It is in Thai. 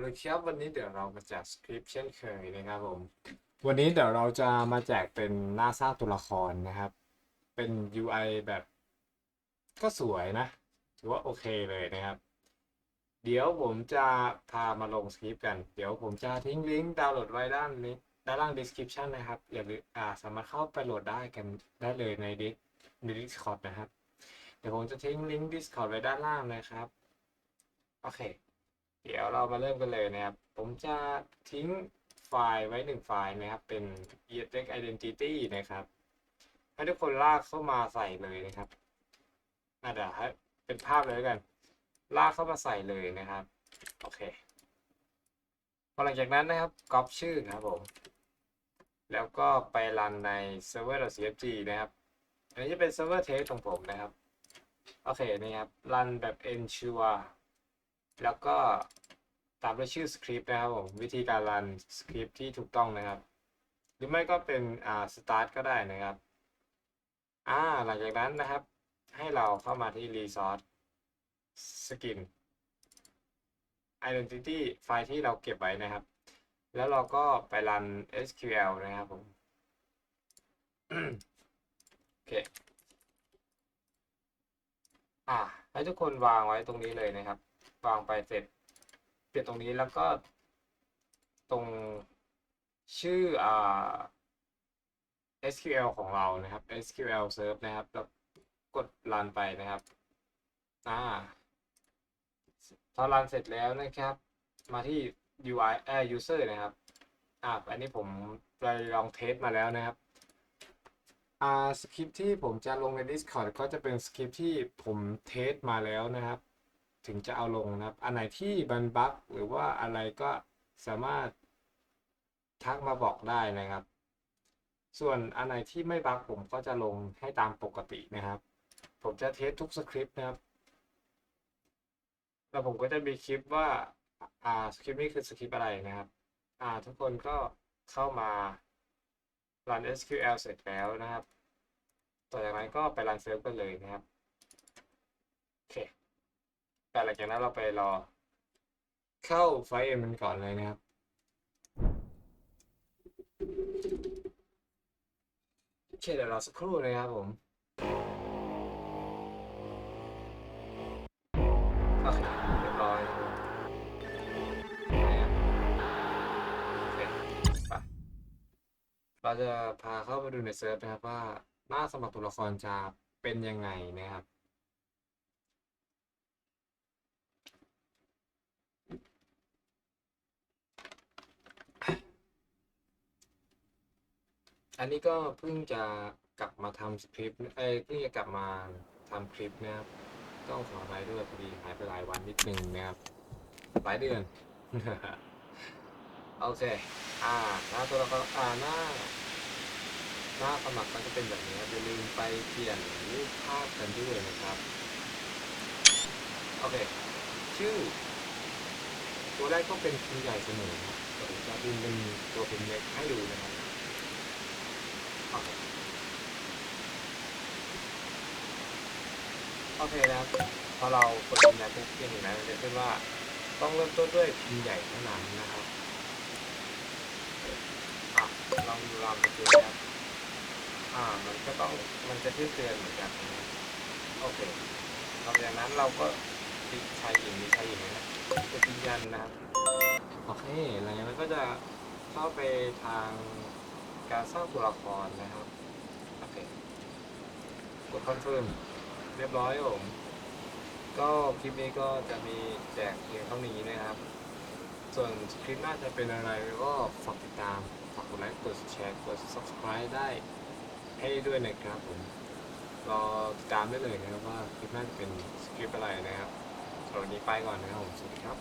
เลยครับวันนี้เดี๋ยวเรามาแจกสคริปต์เช่นเคยนะครับผม วันนี้เดี๋ยวเราจะมาแจกเป็นหน้าสร้างตัวละครนะครับ เป็น UI แบบ ก็สวยนะ ถือว่าโอเคเลยนะครับ เดี๋ยวผมจะพามาลงสคริปต์กัน เดี๋ยวผมจะทิ้งลิงก์ดาวน์โหลดไว้ด้านนี้ด้านล่าง description นะครับ อย่าลืมอ่าสามารถเข้าไปโหลดได้กันได้เลยในดิสใน Discord นะครับ เดี๋ยวผมจะทิ้งลิงก์ Discord ไว้ด้านล่างนะครับ โอเค เดี๋ยวเรามาเริ่มกันเลยนะครับ ผมจะทิ้งไฟล์ไว้หนึ่งไฟล์นะครับ เป็น e t e x identity นะครับ ให้ทุกคนลากเข้ามาใส่เลยนะครับอะเดี๋ยวให้เป็นภาพเลยกัน ลากเข้ามาใส่เลยนะครับ โอเค พอหลังจากนั้นนะครับก๊อปชื่อครับผม แล้วก็ไปรันใน server.cfg นะครับ อันนี้จะเป็น server test ของผมนะครับ โอเคนะครับ รันแบบ ensure แล้วก็ตามด้วยชื่อสคริปต์นะครับผมวิธีการรันสคริปต์ที่ถูกต้องนะครับ หรือไม่ก็เป็นอ่า start ก็ได้นะครับอ่าหลังจากนั้นนะครับ ให้เราเข้ามาที่ resource skin identity ไฟล์ที่เราเก็บไว้นะครับ แล้วเราก็ไปรัน SQL นะครับผมโอเคอ่าให้ทุกคนวางไว้ตรงนี้เลยนะครับ วางไปเสร็จ เปลี่ยนตรงนี้แล้วก็ตรงชื่ออ่า SQL ของเรานะครับ SQL serve นะครับ แล้วกดรันไปนะครับ อ่าพอรันเสร็จแล้วนะครับ มาที่ UI เอ่อ user นะครับ อ่าอันนี้ผมไปลองเทสมาแล้วนะครับ อ่า สคริปที่ผมจะลงใน Discord ก็จะเป็นสคริปที่ผมเทสมาแล้วนะครับ ถึงจะเอาลงนะครับ อันไหนที่บันบักหรือว่าอะไรก็สามารถทักมาบอกได้นะครับ ส่วนอันไหนที่ไม่บักผมก็จะลงให้ตามปกตินะครับ ผมจะเทสทุกสคริปต์นะครับ แล้วผมก็จะมีคลิปว่า อ่าสคริปต์นี้คือสคริปต์อะไรนะครับ อ่าทุกคนก็เข้ามารัน SQL เสร็จแล้วนะครับ ต่อจากนั้นก็ไปรันเซิร์ฟกันเลยนะครับ แต่หลังจากนั้นเราไปรอ เข้าไฟเอ็มมันก่อนเลยนะครับ โอเคเดี๋ยวรอสักครู่นะครับผมโอเคเรียบร้อยเคไปเราจะพาเข้าไปดูในเซิร์ฟนะครับว่าหน้าสมัครตัวละครจะเป็นยังไงนะครับ อันนี้ก็เพิ่งจะกลับมาทำสคริปต์เอ้ยเพิ่งจะกลับมาทำคลิปนะครับ ต้องขออภัยด้วยพอดีหายไปหลายวันนิดนึงนะครับ หลายเดือน โอเค อ่า หน้าตัวละครอ่าหน้า หน้าสมัครก็จะเป็นแบบนี้ครับอย่าลืมไปเปลี่ยนรูปภาพกันด้วยนะครับ โอเค ชื่อ ตัวแรกก็เป็นพิมพ์ใหญ่เสมอครับแต่ผมจะพิมพ์เป็นตัวพิมพ์เล็กให้ดูนะครับ โอเคนะครับพอเรากดพิมพ์ใหญ่ปุ๊บจะเห็นนะมันจะขึ้นว่า ต้องเริ่มต้นด้วยพิมพ์ใหญ่เท่านั้นนะครับอะลองดูลองดูนะครับอ่ามันก็ต้องมันจะขึ้นเตือนเหมือนกันนะโอเคหลังจากนั้นเราก็ติดชายหญิงมีชายหญิงนะครับกดยืนยันนะครับโอเคหลังจากนั้นก็จะเข้าไปทาง การสร้างตัวละครนะครับ โอเค กดคอนเฟิร์มเรียบร้อยครับผม ก็คลิปนี้ก็จะมีแจกเพียงเท่านี้นะครับ ส่วนคลิปหน้าจะเป็นอะไรก็ฝากติดตาม ฝากกดไลค์ กดแชร์ กด subscribe ได้ให้ด้วยนะครับผม รอติดตามได้เลยนะครับว่าคลิปหน้าจะเป็นสคริปต์อะไรนะครับสำหรับวันนี้ไปก่อนนะครับผม สวัสดีครับ